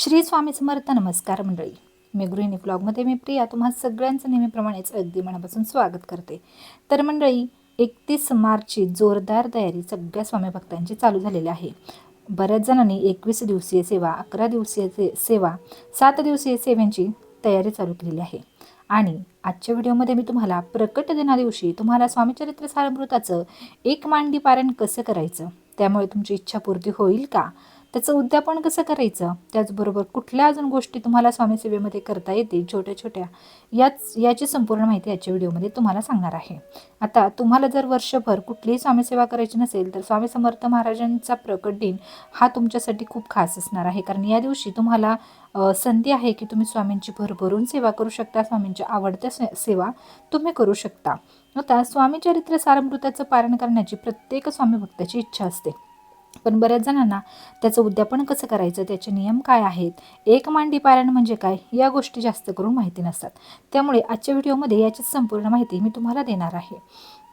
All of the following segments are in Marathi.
श्री स्वामी समर्थ नमस्कार मंडळी. मी गृहिणी ब्लॉगमध्ये मी प्रिया. तुम्हा सगळ्यांचं नेहमीप्रमाणेच अगदी मनापासून स्वागत करते. तर मंडळी एकतीस मार्चची जोरदार तयारी सगळ्या स्वामी भक्तांची चालू झालेली आहे. बऱ्याच जणांनी एकवीस दिवसीय सेवा अकरा दिवसीय से सेवा सात दिवसीय सेवेंची तयारी चालू केलेली आहे. आणि आजच्या व्हिडिओमध्ये मी तुम्हाला प्रकट दिनादिवशी तुम्हाला स्वामीचरित्र सारमृताचं एक मांडी पारण कसं करायचं त्यामुळे तुमची इच्छापूर्ती होईल का? त्याचं उद्यापन कसं करायचं? त्याचबरोबर कुठल्या अजून गोष्टी तुम्हाला स्वामी सेवेमध्ये करता येतील छोट्या छोट्या. याच याची संपूर्ण माहिती याच्या व्हिडिओमध्ये तुम्हाला सांगणार आहे. आता तुम्हाला जर वर्षभर कुठलीही स्वामीसेवा करायची नसेल तर स्वामी समर्थ महाराजांचा प्रकट दिन हा तुमच्यासाठी खूप खास असणार आहे. कारण या दिवशी तुम्हाला संधी आहे की तुम्ही स्वामींची भरभरून सेवा करू शकता स्वामींच्या आवडत्या से- सेवा तुम्ही करू शकता. आता स्वामी चरित्र सारमृताचं पारण करण्याची प्रत्येक स्वामी भक्ताची इच्छा असते. पण बऱ्याच जणांना त्याचं उद्यापन कसं करायचं त्याचे नियम काय आहेत एक मांडी पारायण म्हणजे काय या गोष्टी जास्त करून माहिती नसतात. त्यामुळे आजच्या व्हिडिओमध्ये याची संपूर्ण माहिती मी तुम्हाला देणार आहे.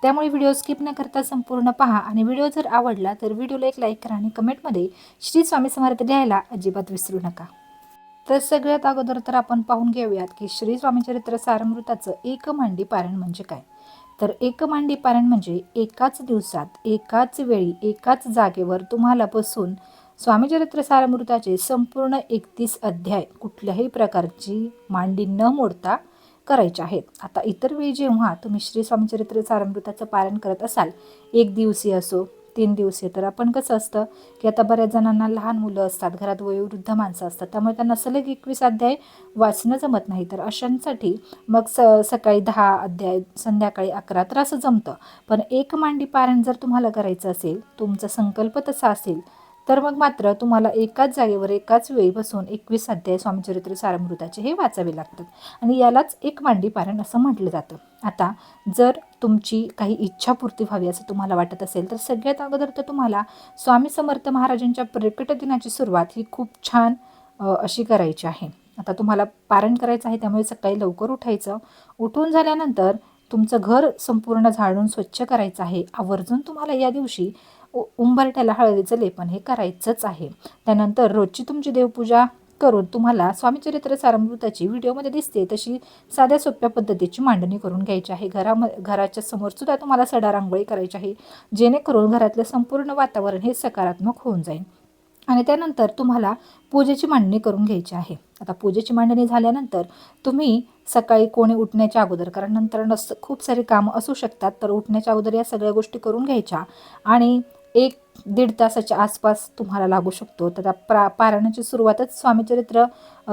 त्यामुळे व्हिडिओ स्किप न करता संपूर्ण पहा आणि व्हिडिओ जर आवडला तर व्हिडिओला एक लाईक करा आणि कमेंटमध्ये श्री स्वामी समर्थ लिहायला अजिबात विसरू नका. तर सगळ्यात अगोदर तर आपण पाहून घेऊयात की श्री स्वामीचरित्र सारमृताचं एक मांडी पारायण म्हणजे काय. तर एक मांडी पारायण म्हणजे एकाच दिवसात एकाच वेळी एकाच जागेवर तुम्हाला बसून स्वामीचरित्र सारमृताचे संपूर्ण एकतीस अध्याय कुठल्याही प्रकारची मांडी न मोडता करायचे आहेत. आता इतर वेळी जेव्हा तुम्ही श्री स्वामीचरित्र सारमृताचं पारायण करत असाल एक दिवसीय असो तीन दिवसीय तर आपण कसं असतं की आता बऱ्याच जणांना लहान मुलं असतात घरात वयोवृद्ध माणसं असतात. त्यामुळे त्यांना सलग एकवीस अध्याय वाचणं जमत नाही. तर अशांसाठी मग स सकाळी दहा अध्याय संध्याकाळी अकरा तर असं जमतं. पण एक मांडी पारायण जर तुम्हाला करायचं असेल तुमचा संकल्प तसा असेल तर मग मात्र तुम्हाला एकाच जागेवर एकाच वेळी बसून एकवीस अध्याय स्वामीचरित्र सारमृताचे हे वाचावे लागतात. आणि यालाच एक मांडी पारण असं म्हटलं जातं. आता जर तुमची काही इच्छापूर्ती व्हावी असं तुम्हाला वाटत असेल तर सगळ्यात अगोदर तर तुम्हाला स्वामी समर्थ महाराजांच्या प्रकट दिनाची सुरुवात ही खूप छान अशी करायची आहे. आता तुम्हाला पारण करायचं आहे त्यामुळे सकाळी लवकर उठायचं. उठून झाल्यानंतर तुमचं घर संपूर्ण झाडून स्वच्छ करायचं आहे. आवर्जून तुम्हाला या दिवशी उ- हळदीचं लेपन हे करायचंच आहे. त्यानंतर रोजची तुमची देवपूजा करून तुम्हाला स्वामीचरित्र सारामृताची व्हिडिओमध्ये दिसते तशी साध्या सोप्या पद्धतीची मांडणी करून घ्यायची आहे. घराम घराच्या समोर सुद्धा तुम्हाला सडा रांगोळी करायची आहे जेणेकरून घरातलं संपूर्ण वातावरण हे सकारात्मक होऊन जाईल. आणि त्यानंतर तुम्हाला पूजेची मांडणी करून घ्यायची आहे. आता पूजेची मांडणी झाल्यानंतर तुम्ही सकाळी कोणी उठण्याच्या अगोदर कारण नंतर नस खूप सारे कामं असू शकतात तर उठण्याच्या अगोदर या सगळ्या गोष्टी करून घ्यायच्या. आणि एक दीड तासाच्या आसपास तुम्हाला लागू शकतो. तर त्या प्रा पारायणाची सुरुवातच स्वामीचरित्र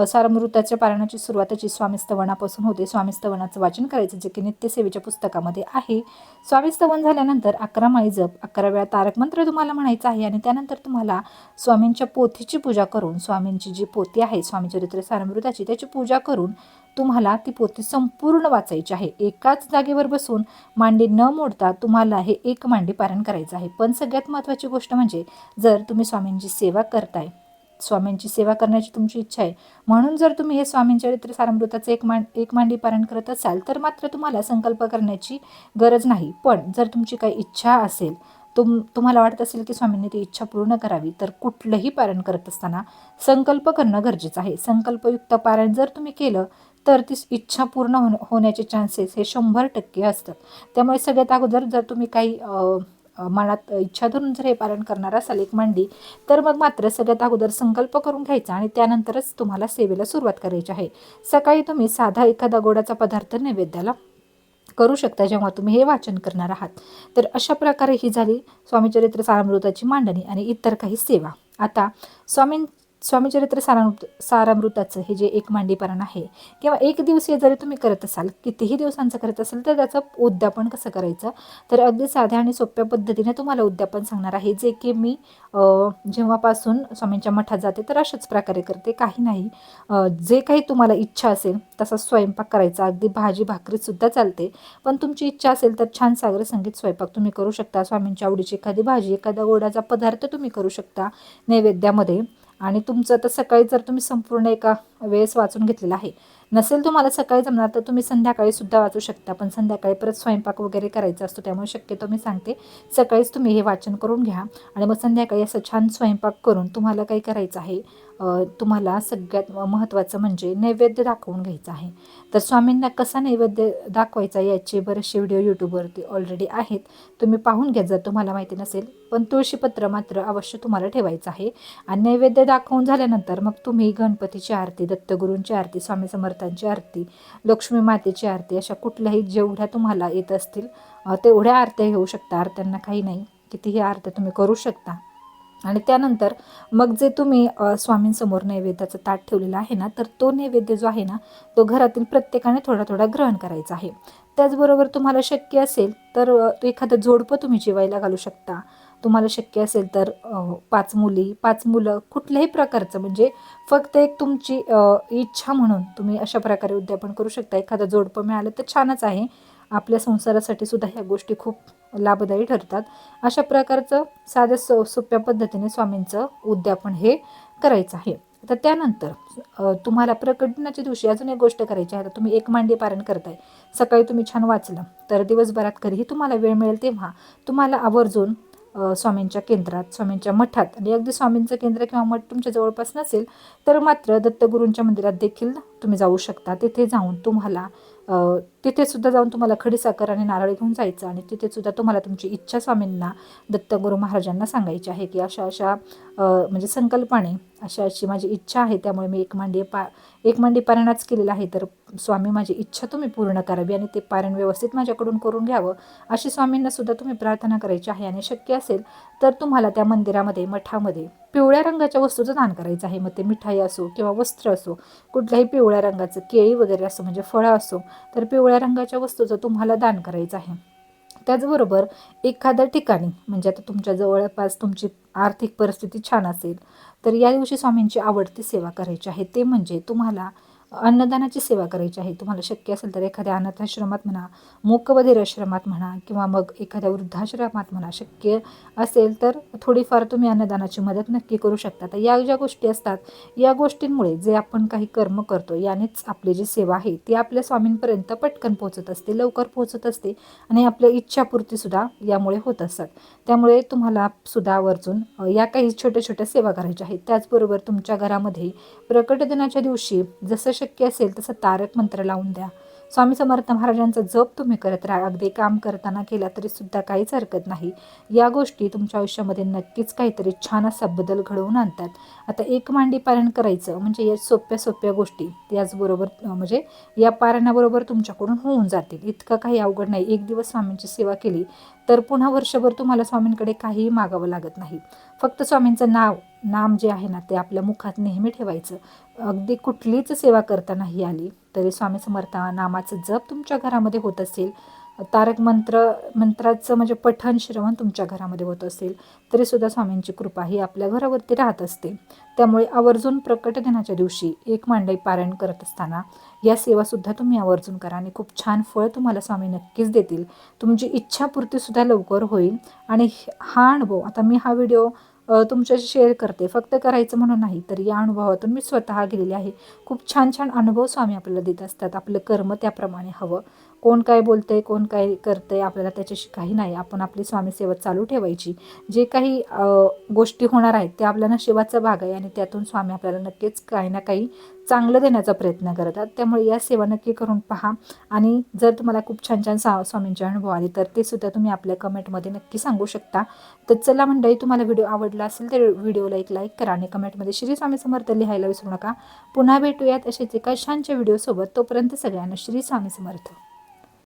सारमृताच्या पारायणाची सुरुवातची स्वामीस्तवनापासून होते. स्वामीस्तवनाचं वाचन करायचं जे की नित्यसेवेच्या पुस्तकामध्ये आहे. स्वामीस्तवन झाल्यानंतर अकरा माळी जप अकरा वेळा तारक मंत्र तुम्हाला म्हणायचं आहे आणि त्यानंतर तुम्हाला स्वामींच्या पोथीची पूजा करून स्वामींची जी पोथी आहे स्वामीचरित्र सारमृताची त्याची पूजा करून तुम्हाला ती पोथी संपूर्ण वाचायची आहे. एकाच जागेवर बसून मांडी न मोडता तुम्हाला हे एक मांडी पारण करायचं आहे. पण सगळ्यात महत्त्वाची गोष्ट म्हणजे जर तुम्ही स्वामींची सेवा करताय स्वामींची सेवा करण्याची तुमची इच्छा आहे म्हणून जर तुम्ही हे स्वामींचरित्र सारामृताचं एक मांड एक मांडी पारण करत असाल तर मात्र तुम्हाला संकल्प करण्याची गरज नाही. पण जर तुमची काही इच्छा असेल तुम तुम्हाला वाटत असेल की स्वामींनी ती इच्छा पूर्ण करावी तर कुठलंही पारण करत असताना संकल्प करणं गरजेचं आहे. संकल्पयुक्त पारण जर तुम्ही केलं तर ती इच्छा पूर्ण होण होण्याचे चान्सेस हे शंभर टक्के असतात. त्यामुळे सगळ्यात अगोदर जर तुम्ही काही मनात इच्छा धरून जर हे पालन करणार असाल एक मांडी तर मग मात्र सगळ्यात अगोदर संकल्प करून घ्यायचा आणि त्यानंतरच तुम्हाला सेवेला सुरुवात करायची आहे. सकाळी तुम्ही साधा एखादा गोडाचा पदार्थ नैवेद्याला करू शकता जेव्हा तुम्ही हे वाचन करणार आहात. तर अशा प्रकारे ही झाली स्वामीचरित्र सारामृताची मांडणी आणि इतर काही सेवा. आता स्वामी स्वामीचरित्र सारामृत सारामृताचं हे जे एक मांडीपरण आहे किंवा एक दिवसीय जरी तुम्ही करत असाल कितीही दिवसांचं करत असाल तर त्याचं उद्यापन कसं करायचं? तर अगदी साध्या आणि सोप्या पद्धतीने तुम्हाला उद्यापन सांगणार आहे जे की मी जेव्हापासून स्वामींच्या मठात जाते तर अशाच प्रकारे करते काही नाही. जे काही तुम्हाला इच्छा असेल तसा स्वयंपाक करायचा अगदी भाजी भाकरीसुद्धा चालते. पण तुमची इच्छा असेल तर छान सागर संगीत स्वयंपाक तुम्ही करू शकता स्वामींच्या आवडीची एखादी भाजी एखादा गोडाचा पदार्थ तुम्ही करू शकता नैवेद्यामध्ये. आणि तुमचं तर सकाळी जर तुम्ही संपूर्ण एका वेळेस वाचून घेतलेलं आहे नसेल तुम्हाला सकाळी जमणार तर तुम्ही संध्याकाळी सुद्धा वाचू शकता. पण संध्याकाळी परत स्वयंपाक वगैरे करायचा असतो त्यामुळे शक्यतो मी सांगते सकाळीच तुम्ही हे वाचन करून घ्या. आणि मग संध्याकाळी असं छान स्वयंपाक करून तुम्हाला काही करायचं आहे तुम्हाला सगळ्यात महत्त्वाचं म्हणजे नैवेद्य दाखवून घ्यायचं आहे. तर स्वामींना कसा नैवेद्य दाखवायचा याचे बरेचसे व्हिडिओ यूट्यूबवरती ऑलरेडी आहेत. तुम्ही पाहून घ्या जर तुम्हाला माहिती नसेल पण तुळशीपत्र मात्र अवश्य तुम्हाला ठेवायचं आहे. आणि नैवेद्य दाखवून झाल्यानंतर मग तुम्ही गणपतीची आरती दत्तगुरूंची आरती स्वामी समर्थांची आरती लक्ष्मी मातेची आरती अशा कुठल्याही जेवढ्या तुम्हाला येत असतील तेवढ्या आरत्या घेऊ शकता. आरत्यांना काही नाही. कितीही आरत्या तुम्ही करू शकता आणि त्यानंतर मग जे तुम्ही स्वामींसमोर नैवेद्याचं ताट ठेवलेलं आहे ना तर तो नैवेद्य जो आहे ना तो घरातील प्रत्येकाने थोडा थोडा ग्रहण करायचा आहे. त्याचबरोबर तुम्हाला शक्य असेल तर एखादं जोडपं तुम्ही जेवायला घालू शकता. तुम्हाला शक्य असेल तर पाच मुली पाच मुलं कुठल्याही प्रकारचं म्हणजे फक्त एक तुमची इच्छा म्हणून तुम्ही अशा प्रकारे उद्यापन करू शकता. एखादं जोडपं मिळालं तर छानच आहे. आपल्या संसारासाठी सुद्धा ह्या गोष्टी खूप लाभदायी ठरतात. अशा प्रकारचं साध्या सो सोप्या पद्धतीने स्वामींचं उद्यापन हे करायचं आहे. तर त्यानंतर तुम्हाला प्रकटनाच्या दिवशी अजून एक गोष्ट करायची आहे. आता तुम्ही एक मांडी पारण करताय. सकाळी तुम्ही छान वाचलं. तर दिवसभरात कधीही तुम्हाला वेळ मिळेल तेव्हा तुम्हाला आवर्जून स्वामींच्या केंद्रात स्वामींच्या मठात आणि अगदी स्वामींचं केंद्र किंवा मठ तुमच्या जवळपास नसेल तर मात्र दत्तगुरूंच्या मंदिरात देखील तुम्ही जाऊ शकता. तिथे जाऊन तुम्हाला तिथे सुद्धा जाऊन तुम्हाला खडीसाखर आणि नारळ घेऊन जायचं आणि तिथे सुद्धा तुम्हाला तुमची इच्छा स्वामींना दत्तगुरू महाराजांना सांगायची आहे की अशा अशा म्हणजे संकल्पाने अशा अशी माझी इच्छा आहे. त्यामुळे मी एक मांडी पा एक मांडी पारायणाच केलेलं आहे. तर स्वामी माझी इच्छा तुम्ही पूर्ण करावी आणि ते पारायण व्यवस्थित माझ्याकडून करून घ्यावं अशी स्वामींना सुद्धा तुम्ही प्रार्थना करायची आहे. आणि शक्य असेल तर तुम्हाला त्या मंदिरामध्ये मठामध्ये पिवळ्या रंगाच्या वस्तूचं दान करायचं आहे. मग ते मिठाई असो किंवा वस्त्र असो कुठल्याही पिवळ्या रंगाचं केळी वगैरे असो म्हणजे फळं असो तर पिवळ्या रंगाच्या वस्तूचं तुम्हाला दान करायचं आहे. त्याचबरोबर एखाद्या ठिकाणी म्हणजे आता तुमच्या जवळपास तुमची आर्थिक परिस्थिती छान असेल तर या दिवशी स्वामींची आवडती सेवा करायची आहे. ते म्हणजे तुम्हाला अन्नदानाची सेवा करायची आहे. तुम्हाला शक्य असेल तर एखाद्या अनाथाश्रमात म्हणा मूकबधीर आश्रमात म्हणा किंवा मग एखाद्या वृद्धाश्रमात म्हणा शक्य असेल तर थोडीफार तुम्ही अन्नदानाची मदत नक्की करू शकता. तर या ज्या गोष्टी असतात या गोष्टींमुळे जे आपण काही कर्म करतो यानेच आपली जी सेवा आहे ती आपल्या स्वामींपर्यंत पटकन पोहोचत असते लवकर पोहोचत असते आणि आपल्या इच्छापूर्तीसुद्धा यामुळे होत असतात. त्यामुळे तुम्हाला सुद्धा आवर्जून या काही छोट्या छोट्या सेवा करायच्या आहेत. त्याचबरोबर तुमच्या घरामध्ये प्रकट दिनाच्या दिवशी जसं शक्य असेल तसं तारक मंत्र लावून द्या. स्वामी समर्थ महाराजांचा जप तुम्ही करत राहा. अगदी काम करताना केला तरी सुद्धा काहीच हरकत नाही. या गोष्टी तुमच्या आयुष्यामध्ये नक्कीच काहीतरी छान असा बदल घडवून आणतात. आता एक मांडी पारण करायचं म्हणजे या सोप्या सोप्या गोष्टी. त्याचबरोबर म्हणजे या पारणाबरोबर तुमच्याकडून होऊन जातील. इतकं काही अवघड नाही. एक दिवस स्वामींची सेवा केली तर पुन्हा वर्षभर तुम्हाला स्वामींकडे काहीही मागावं लागत नाही. फक्त स्वामींचं नाव नाम जे आहे ना ते आपल्या मुखात नेहमी ठेवायचं. अगदी कुठलीच सेवा करतानाही आली. तरी स्वामी समर्थ नामाचं जप तुमच्या घरामध्ये होत असेल. तारक मंत्र मंत्राचं म्हणजे पठण श्रवण तुमच्या घरामध्ये होत असेल. तरीसुद्धा स्वामींची कृपा ही आपल्या घरावरती राहत असते. त्यामुळे आवर्जून प्रकट दिनाच्या दिवशी एक मांडई पारायण करत असताना या सेवासुद्धा तुम्ही आवर्जून करा आणि खूप छान फळ तुम्हाला स्वामी नक्कीच देतील. तुमची इच्छापूर्तीसुद्धा लवकर होईल आणि हा अनुभव आता मी हा व्हिडिओ तुमच्याशी शेअर करते फक्त करायचं म्हणून नाही तर या अनुभवातून मी स्वतः गेलेले आहे. खूप छान छान अनुभव स्वामी आपल्याला देत असतात. आपलं कर्म त्याप्रमाणे हवं. कोण काय बोलतंय कोण काय करतंय आपल्याला त्याच्याशी काही नाही. आपण आपली स्वामी सेवा चालू ठेवायची. जे काही गोष्टी होणार आहेत ते आपल्या नशिबाचा भाग आहे आणि त्यातून स्वामी आपल्याला नक्कीच काही ना काही चांगलं देण्याचा प्रयत्न करतात. त्यामुळे या सेवा नक्की करून पहा. आणि जर तुम्हाला खूप छान छान सा स्वामींचे अनुभव आले तर ते सुद्धा तुम्ही आपल्या कमेंटमध्ये नक्की सांगू शकता. तर चला मंडळी तुम्हाला व्हिडिओ आवडला असेल तर व्हिडिओला एक लाईक करा आणि कमेंटमध्ये श्री स्वामी समर्थ लिहायला विसरू नका. पुन्हा भेटूयात असेच एका छानच्या व्हिडिओसोबत. तोपर्यंत सगळ्यांना श्री स्वामी समर्थ.